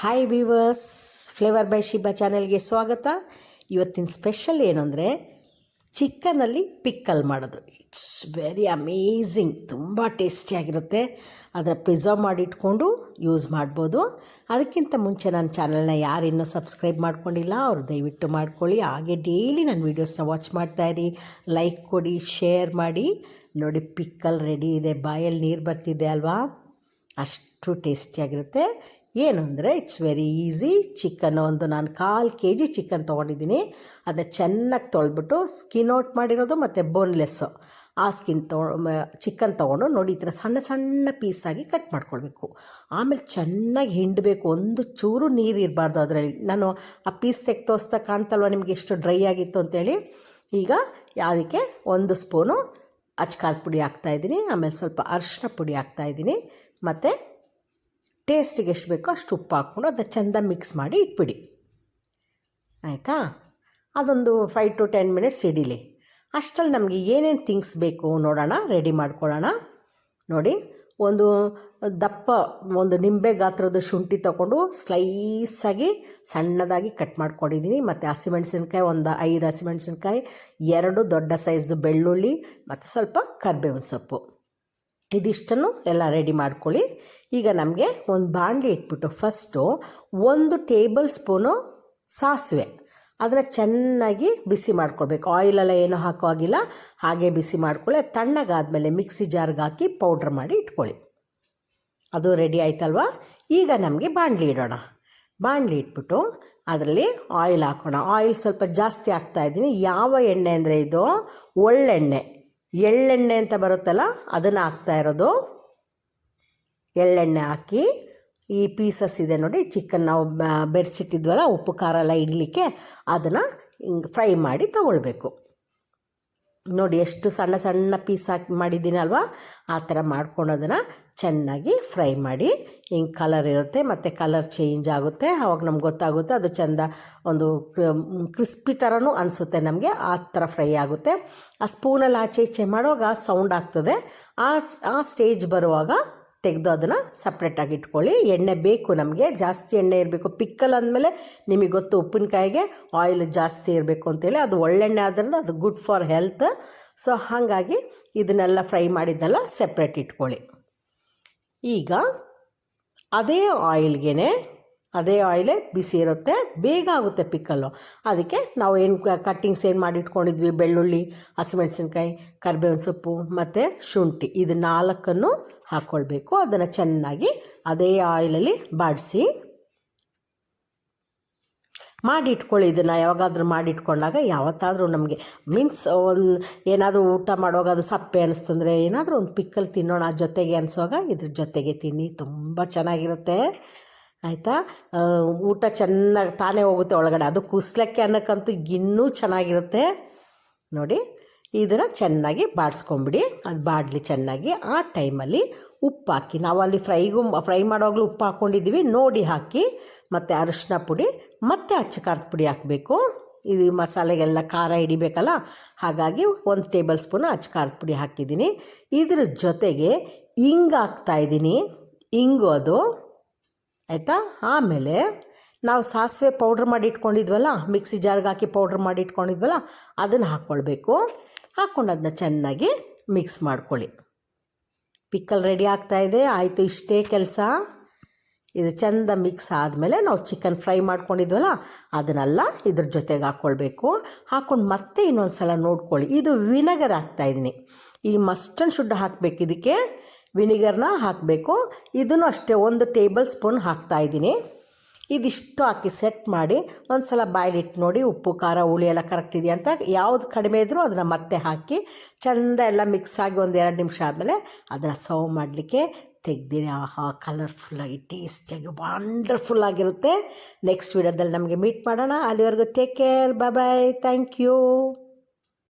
Hi viewers flavour by Shiba ಚಾನೆಲ್ಗೆ ಸ್ವಾಗತ. ಇವತ್ತಿನ ಸ್ಪೆಷಲ್ ಏನು ಅಂದರೆ ಚಿಕನಲ್ಲಿ ಪಿಕ್ಕಲ್ ಮಾಡೋದು. ಇಟ್ಸ್ ವೆರಿ ಅಮೇಝಿಂಗ್ ತುಂಬ ಟೇಸ್ಟಿಯಾಗಿರುತ್ತೆ ಅದರ ಪ್ರಿಸರ್ವ್ ಮಾಡಿಟ್ಕೊಂಡು ಯೂಸ್ ಮಾಡ್ಬೋದು. ಅದಕ್ಕಿಂತ ಮುಂಚೆ ನನ್ನ ಚಾನಲ್ನ ಯಾರು ಇನ್ನೂ ಸಬ್ಸ್ಕ್ರೈಬ್ ಮಾಡ್ಕೊಂಡಿಲ್ಲ, ಅವರು ದಯವಿಟ್ಟು ಮಾಡ್ಕೊಳ್ಳಿ. ಹಾಗೆ ಡೈಲಿ ನನ್ನ ವೀಡಿಯೋಸ್ನ ವಾಚ್ ಮಾಡ್ತಾಯಿರಿ ಲೈಕ್ ಕೊಡಿ ಶೇರ್ ಮಾಡಿ. ನೋಡಿ ಪಿಕ್ಕಲ್ ರೆಡಿ ಇದೆ. ಬಾಯಲ್ಲಿ ನೀರು ಬರ್ತಿದೆ ಅಲ್ವಾ? ಅಷ್ಟು ಟೇಸ್ಟಿಯಾಗಿರುತ್ತೆ ಏನು ಅಂದರೆ ಇಟ್ಸ್ ವೆರಿ ಈಸಿ ಚಿಕನ್ ಒಂದು ನಾನು ಕಾಲು ಕೆ ಜಿ ಚಿಕನ್ ತೊಗೊಂಡಿದ್ದೀನಿ. ಅದನ್ನ ಚೆನ್ನಾಗಿ ತೊಳೆದ್ಬಿಟ್ಟು ಸ್ಕಿನ್ ಔಟ್ ಮಾಡಿರೋದು ಮತ್ತು ಬೋನ್ಲೆಸ್ಸು ಆ ಸ್ಕಿನ್ ತೊ ಚಿಕನ್ ತೊಗೊಂಡು ನೋಡಿ, ಈ ಥರ ಸಣ್ಣ ಸಣ್ಣ ಪೀಸಾಗಿ ಕಟ್ ಮಾಡ್ಕೊಳ್ಬೇಕು. ಆಮೇಲೆ ಚೆನ್ನಾಗಿ ಹಿಂಡಬೇಕು. ಒಂದು ಚೂರು ನೀರು ಇರಬಾರ್ದು ಅದರಲ್ಲಿ. ನಾನು ಆ ಪೀಸ್ ತೆಗೆ ತೋರಿಸ್ತಾ ಕಾಣ್ತಲ್ವ ನಿಮಗೆ ಎಷ್ಟು ಡ್ರೈ ಆಗಿತ್ತು ಅಂತೇಳಿ? ಈಗ ಅದಕ್ಕೆ ಒಂದು ಸ್ಪೂನು ಅಚ್ಕಾರದ ಪುಡಿ ಹಾಕ್ತಾಯಿದ್ದೀನಿ ಆಮೇಲೆ ಸ್ವಲ್ಪ ಅರಿಶಿನ ಪುಡಿ ಹಾಕ್ತಾಯಿದ್ದೀನಿ ಮತ್ತು ಟೇಸ್ಟಿಗೆ ಎಷ್ಟು ಬೇಕೋ ಅಷ್ಟು ಉಪ್ಪು ಹಾಕ್ಕೊಂಡು ಅದನ್ನ ಚೆಂದ ಮಿಕ್ಸ್ ಮಾಡಿ ಇಟ್ಬಿಡಿ. ಆಯಿತಾ? ಅದೊಂದು ಫೈವ್ ಟು ಟೆನ್ ಮಿನಿಟ್ಸ್ ಇಡೀಲಿ ಅಷ್ಟರಲ್ಲಿ ನಮಗೆ ಏನೇನು ಥಿಂಗ್ಸ್ ಬೇಕು ನೋಡೋಣ ರೆಡಿ ಮಾಡ್ಕೊಳ್ಳೋಣ. ನೋಡಿ ಒಂದು ದಪ್ಪ, ಒಂದು ನಿಂಬೆ ಗಾತ್ರದ ಶುಂಠಿ ತಗೊಂಡು ಸ್ಲೈಸಾಗಿ ಸಣ್ಣದಾಗಿ ಕಟ್ ಮಾಡ್ಕೊಂಡಿದ್ದೀನಿ ಮತ್ತು ಹಸಿಮೆಣ್ಸಿನ್ಕಾಯಿ, ಒಂದು ಐದು ಹಸಿಮೆಣಸಿನ್ಕಾಯಿ, ಎರಡು ದೊಡ್ಡ ಸೈಜ್ದು ಬೆಳ್ಳುಳ್ಳಿ, ಮತ್ತು ಸ್ವಲ್ಪ ಕರ್ಬೇವಿನ ಸೊಪ್ಪು. ಇದಿಷ್ಟನ್ನು ಎಲ್ಲ ರೆಡಿ ಮಾಡ್ಕೊಳ್ಳಿ. ಈಗ ನಮಗೆ ಒಂದು ಬಾಣಲಿ ಇಟ್ಬಿಟ್ಟು ಫಸ್ಟು ಒಂದು ಟೇಬಲ್ ಸ್ಪೂನು ಸಾಸಿವೆ. ಅದನ್ನು ಚೆನ್ನಾಗಿ ಬಿಸಿ ಮಾಡ್ಕೊಳ್ಬೇಕು. ಆಯಿಲೆಲ್ಲ ಏನೂ ಹಾಕೋ ಆಗಿಲ್ಲ ಹಾಗೆ ಬಿಸಿ ಮಾಡ್ಕೊಳ್ಳಿ. ತಣ್ಣಗಾದಮೇಲೆ ಮಿಕ್ಸಿ ಜಾರ್ಗೆ ಹಾಕಿ ಪೌಡ್ರ್ ಮಾಡಿ ಇಟ್ಕೊಳ್ಳಿ. ಅದು ರೆಡಿ ಆಯ್ತಲ್ವಾ? ಈಗ ನಮಗೆ ಬಾಣಲಿ ಇಡೋಣ. ಬಾಣಲಿ ಇಟ್ಬಿಟ್ಟು ಅದರಲ್ಲಿ ಆಯಿಲ್ ಹಾಕೋಣ. ಆಯಿಲ್ ಸ್ವಲ್ಪ ಜಾಸ್ತಿ ಹಾಕ್ತಾಯಿದ್ದೀನಿ ಯಾವ ಎಣ್ಣೆ ಅಂದರೆ ಇದು? ಒಳ್ಳೆಣ್ಣೆ. ಎಳ್ಳೆಣ್ಣೆ ಅಂತ ಬರುತ್ತಲ್ಲ, ಅದನ್ನು ಹಾಕ್ತಾ ಇರೋದು. ಎಳ್ಳೆಣ್ಣೆ ಹಾಕಿ ಈ ಪೀಸಸ್ ಇದೆ ನೋಡಿ ಚಿಕನ್ ನಾವು ಬೆರೆಸಿಟ್ಟಿದ್ವಲ್ಲ, ಉಪ್ಪು, ಖಾರ ಎಲ್ಲ ಇಡಲಿಕ್ಕೆ, ಅದನ್ನು ಹಿಂಗೆ ಫ್ರೈ ಮಾಡಿ ತಗೊಳ್ಬೇಕು. ನೋಡಿ, ಎಷ್ಟು ಸಣ್ಣ ಸಣ್ಣ ಪೀಸ್ ಹಾಕಿ ಮಾಡಿದ್ದೀನಲ್ವ ಆ ಥರ ಮಾಡ್ಕೊಳೋದನ್ನು ಚೆನ್ನಾಗಿ ಫ್ರೈ ಮಾಡಿ, ಹಿಂಗೆ ಕಲರ್ ಇರುತ್ತೆ, ಮತ್ತು ಕಲರ್ ಚೇಂಜ್ ಆಗುತ್ತೆ. ಆವಾಗ ನಮ್ಗೆ ಗೊತ್ತಾಗುತ್ತೆ, ಅದು ಚೆಂದ ಒಂದು ಕ್ರಿಸ್ಪಿ ಥರನೂ ಅನಿಸುತ್ತೆ ನಮಗೆ, ಆ ಥರ ಫ್ರೈ ಆಗುತ್ತೆ. ಆ ಸ್ಪೂನಲ್ಲಿ ಆಚೆ ಈಚೆ ಮಾಡುವಾಗ ಸೌಂಡ್ ಆಗ್ತದೆ. ಆ ಸ್ಟೇಜ್ ಬರುವಾಗ ತೆಗೆದು ಅದನ್ನು ಸಪ್ರೇಟಾಗಿ ಇಟ್ಕೊಳ್ಳಿ. ಎಣ್ಣೆ ಬೇಕು ನಮಗೆ, ಜಾಸ್ತಿ ಎಣ್ಣೆ ಇರಬೇಕು. ಪಿಕ್ಕಲ್ ಅಂದಮೇಲೆ ನಿಮಗೆ ಗೊತ್ತು ಉಪ್ಪಿನಕಾಯಿಗೆ ಆಯಿಲ್ ಜಾಸ್ತಿ ಇರಬೇಕು ಅಂತೇಳಿ. ಅದು ಒಳ್ಳೆಣ್ಣೆ ಆದ್ದರಿಂದ ಅದು ಗುಡ್ ಫಾರ್ ಹೆಲ್ತ್ ಸೊ ಹಾಗಾಗಿ ಇದನ್ನೆಲ್ಲ ಫ್ರೈ ಮಾಡಿದ್ದೆಲ್ಲ ಸಪ್ರೇಟ್ ಇಟ್ಕೊಳ್ಳಿ. ಈಗ ಅದೇ ಆಯಿಲ್ಗೆ ಅದೇ ಆಯಿಲೇ ಬಿಸಿ ಇರುತ್ತೆ, ಬೇಗ ಆಗುತ್ತೆ ಪಿಕ್ಕಲ್ಲು ಅದಕ್ಕೆ ನಾವು ಏನು ಕಟ್ಟಿಂಗ್ಸ್ ಏನು ಮಾಡಿ ಇಟ್ಕೊಂಡಿದ್ವಿ ಬೆಳ್ಳುಳ್ಳಿ, ಹಸಿಮೆಣಸಿನ್ಕಾಯಿ, ಕರಿಬೇವಿನ ಸೊಪ್ಪು ಮತ್ತು ಶುಂಠಿ. ಇದು ನಾಲ್ಕನ್ನು ಹಾಕ್ಕೊಳ್ಬೇಕು ಅದನ್ನು ಚೆನ್ನಾಗಿ ಅದೇ ಆಯಿಲಲ್ಲಿ ಬಾಡಿಸಿ ಮಾಡಿಟ್ಕೊಳ್ಳಿ. ಇದನ್ನು ಯಾವಾಗಾದರೂ ಮಾಡಿಟ್ಕೊಂಡಾಗ ಯಾವತ್ತಾದರೂ ನಮಗೆ ಮೀನ್ಸ್ ಒಂದು ಏನಾದರೂ ಊಟ ಮಾಡುವಾಗ ಅದು ಸಪ್ಪೆ ಅನ್ನಿಸ್ತಂದ್ರೆ ಏನಾದರೂ ಒಂದು ಪಿಕ್ಕಲ್ಲಿ ತಿನ್ನೋಣ ಜೊತೆಗೆ ಅನಿಸುವಾಗ ಇದ್ರ ಜೊತೆಗೆ ತಿನ್ನಿ. ತುಂಬ ಚೆನ್ನಾಗಿರುತ್ತೆ. ಆಯಿತಾ? ಊಟ ಚೆನ್ನಾಗಿ ತಾನೇ ಹೋಗುತ್ತೆ ಒಳಗಡೆ. ಅದು ಕುಸ್ಲಕ್ಕೆ ಅನ್ನೋಕ್ಕಂತೂ ಇನ್ನೂ ಚೆನ್ನಾಗಿರುತ್ತೆ. ನೋಡಿ, ಇದನ್ನು ಚೆನ್ನಾಗಿ ಬಾಡಿಸ್ಕೊಂಬಿಡಿ. ಅದು ಬಾಡಲಿ ಚೆನ್ನಾಗಿ ಆ ಟೈಮಲ್ಲಿ ಉಪ್ಪು ಹಾಕಿ ನಾವು ಅಲ್ಲಿ ಫ್ರೈಗೂ ಫ್ರೈ ಮಾಡುವಾಗಲೂ ಉಪ್ಪು ಹಾಕ್ಕೊಂಡಿದ್ದೀವಿ. ನೋಡಿ ಹಾಕಿ. ಮತ್ತು ಅರಿಶಿನ ಪುಡಿ, ಮತ್ತು ಅಚ್ಚ ಖಾರದ ಪುಡಿ ಹಾಕಬೇಕು. ಇದು ಮಸಾಲೆಗೆಲ್ಲ ಖಾರ ಹಿಡಿಬೇಕಲ್ಲ? ಹಾಗಾಗಿ ಒಂದು ಟೇಬಲ್ ಸ್ಪೂನ್ ಅಚ್ಚ ಖಾರದ ಪುಡಿ ಹಾಕಿದ್ದೀನಿ. ಇದ್ರ ಜೊತೆಗೆ ಇಂಗು ಹಾಕ್ತಾಯಿದ್ದೀನಿ ಇಂಗು ಅದು. ಆಯಿತಾ? ಆಮೇಲೆ ನಾವು ಸಾಸಿವೆ ಪೌಡ್ರ್ ಮಾಡಿ ಇಟ್ಕೊಂಡಿದ್ವಲ್ಲ, ಮಿಕ್ಸಿ ಜಾರ್ಗೆ ಹಾಕಿ ಪೌಡ್ರ್ ಮಾಡಿ ಇಟ್ಕೊಂಡಿದ್ವಲ್ಲ, ಅದನ್ನು ಹಾಕ್ಕೊಳ್ಬೇಕು. ಹಾಕ್ಕೊಂಡು ಅದನ್ನ ಚೆನ್ನಾಗಿ ಮಿಕ್ಸ್ ಮಾಡ್ಕೊಳ್ಳಿ. ಪಿಕ್ಕಲ್ ರೆಡಿ ಆಗ್ತಾಯಿದೆ ಆಯಿತು ಇಷ್ಟೇ ಕೆಲಸ. ಇದು ಚೆಂದ ಮಿಕ್ಸ್ ಆದಮೇಲೆ ನಾವು ಚಿಕನ್ ಫ್ರೈ ಮಾಡ್ಕೊಂಡಿದ್ವಲ್ಲ, ಅದನ್ನೆಲ್ಲ ಇದ್ರ ಜೊತೆಗೆ ಹಾಕ್ಕೊಳ್ಬೇಕು ಹಾಕ್ಕೊಂಡು ಮತ್ತೆ ಇನ್ನೊಂದು ಸಲ ನೋಡ್ಕೊಳ್ಳಿ. ಇದು ವಿನೆಗರ್ ಹಾಕ್ತಾಯಿದ್ದೀನಿ ಈ ಮಸ್ಟನ್ ಶುಡ್ ಹಾಕಬೇಕು ಇದಕ್ಕೆ. ವಿನಿಗರ್ನ ಹಾಕಬೇಕು. ಇದನ್ನು ಅಷ್ಟೇ ಒಂದು ಟೇಬಲ್ ಸ್ಪೂನ್ ಹಾಕ್ತಾಯಿದ್ದೀನಿ ಇದಿಷ್ಟು ಹಾಕಿ ಸೆಟ್ ಮಾಡಿ ಒಂದು ಸಲ ಬಾಯ್ಲಿಟ್ಟು ನೋಡಿ ಉಪ್ಪು, ಖಾರ, ಹುಳಿ ಎಲ್ಲ ಕರೆಕ್ಟ್ ಇದೆಯಾ ಅಂತ ಯಾವುದು ಕಡಿಮೆ ಇದ್ದರೂ ಅದನ್ನು ಮತ್ತೆ ಹಾಕಿ ಚೆಂದ ಎಲ್ಲ ಮಿಕ್ಸ್ ಆಗಿ ಒಂದು ಎರಡು ನಿಮಿಷ ಆದಮೇಲೆ ಅದನ್ನು ಸರ್ವ್ ಮಾಡಲಿಕ್ಕೆ ತೆಗ್ದಿನಿ ಆಹಾ ಕಲರ್ಫುಲ್ಲಾಗಿ ಟೇಸ್ಟಿಯಾಗಿ ವಂಡರ್ಫುಲ್ ಆಗಿರುತ್ತೆ. ನೆಕ್ಸ್ಟ್ ವಿಡಿಯೋದಲ್ಲಿ ನಮಗೆ ಮೀಟ್ ಮಾಡೋಣ. ಅಲ್ಲಿವರೆಗೂ take care bye thank you